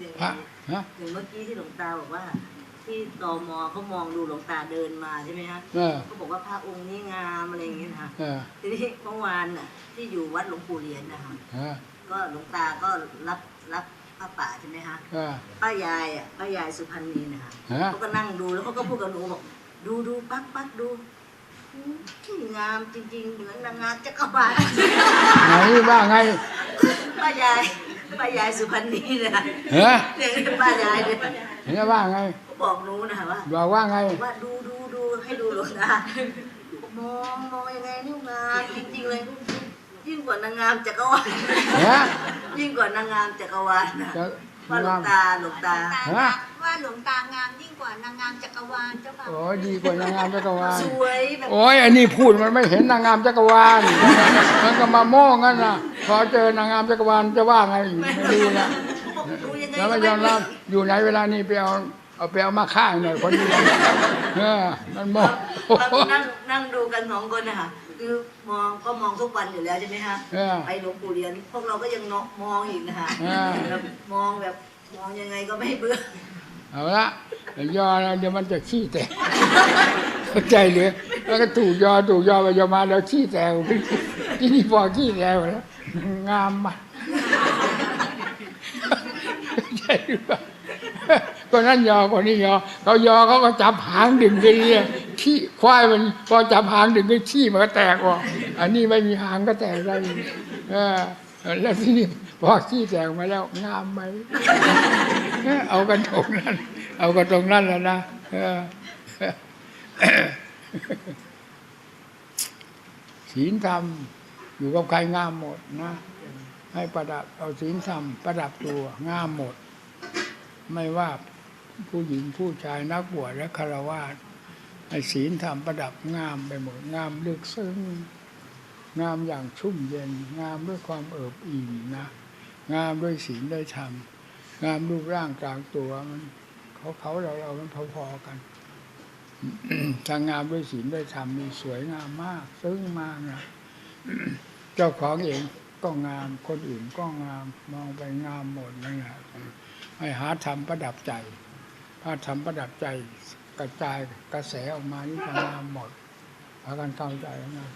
อย่างพระฮะอย่างเมื่อกี้ที่หลวงตาบอกว่า ที่ตมเขามองดูหลวงตาเดินมาใช่ไหมฮะเออเขาบอกว่าพระองค์นี้งามอะไรอย่างเงี้ยนะคะเออทีนี้เมื่อวานน่ะที่อยู่วัดหลวงปู่เหรียญนะคะเออก็หลวงตาก็รับรับพระป่าใช่ไหมคะเออ ป้ายายอะป้ายายสุพรรณีนะคะฮะ เขาก็นั่งดูแล้วเขาก็พูดกับหนูบอกดูดูปักปักดูอืมที่งามจริง ๆ เหมือนนางงามจักรวาลไหนว่าไงป้ายาย ป้ายายสุพรรณีเนี่ยเฮ้ยเนี่ยป้ายายเนี่ยเห็นว่าไงเขาบอกหนูนะคะว่าบอกว่าไง ว่าดูดูดูให้ดูหลวงตามองมองยังไงนี่งามจริงๆเลย ยิ่งกว่านางงามจักรวาลฮะยิ่งกว่านางงามจักรวาลนะจะว่าหลวงางมตาหลวงตาตาฮะว่าหลวงตางามยิ่งกว่านางงามจักรวาลเจ้าค่ะโอ้ยดีกว่านางงามจักรวาลสวยแบบโอ้ยอันนี้พูดมันไม่เห็นนางงามจักรวาลมันก็มาโม่งั้นนะ พอเจอนางงามจักรวาลจะว่าไงไม่ดีนะบอกดูยังไงแล้วก็ไม่ไม่ยอมเหมืรัอบนอยู่ไหนเวลานี้ไปเอาเอาไปเอามาฆ่าหน่อยคนนี้เออมันโม่เรานั่งนั่งดูกันสองคนนะคะคือมองก็มองทุกวันอยู่แล้วใช่ไหมคะเออไปหลวงปู่เรียน พวกเราก็ยังมองอีกนะคะอ่าแบบมองแบบมองยังไงก็ไม่เบื่อเอาละยอแล้วเดี๋ยวมันจะขี้แตกเข้าใจหรือแล้วก็ถูกยอถูกยอไปยอมาแล้วขี้แตก ที่นี่พอขี้แตกหมดแล้วงามมากใช่หรือเปล่าคนนั้นยอคนนี้ยอเขายอเขาก็จับหางดึงไปเรื่อยขี้ควายมันพอจับหางดึงก็ขี้มันก็แตกออกอันนี้ไม่มีหางก็แตกได้เออแล้วที่นี่พอขี้แตกมาแล้วงามไหมเอากันตรงนั้น เอากันตรงนั้นแล้วนะเออศีลธรรม อยู่กับใครงามหมดนะ ให้ประดับเอาศีลธรรมประดับตัวงามหมด ไม่ว่าผู้หญิงผู้ชายนักบวชและคารวะให้ศีลธรรมประดับงามไปหมดงามลึกซึ้งงามอย่างชุ่มเย็น งามด้วยความเอิบอิ่มนะ งามด้วยศีลด้วยธรรมงามรูปร่างกลางตัวมันเขาเขาเราเรามันพอๆกันถ้างามด้วยศีลด้วยธรรมนี่สวยงามมาก ซึ้งมากนะ เจ้าของเองก็งามคนอื่นก็งามมองไปงามหมดนั่นแหละให้หาธรรมประดับใจถ้าธรรมประดับใจกระจายกระแสออกมานี่ก็งามหมดพากันเข้าใจนะ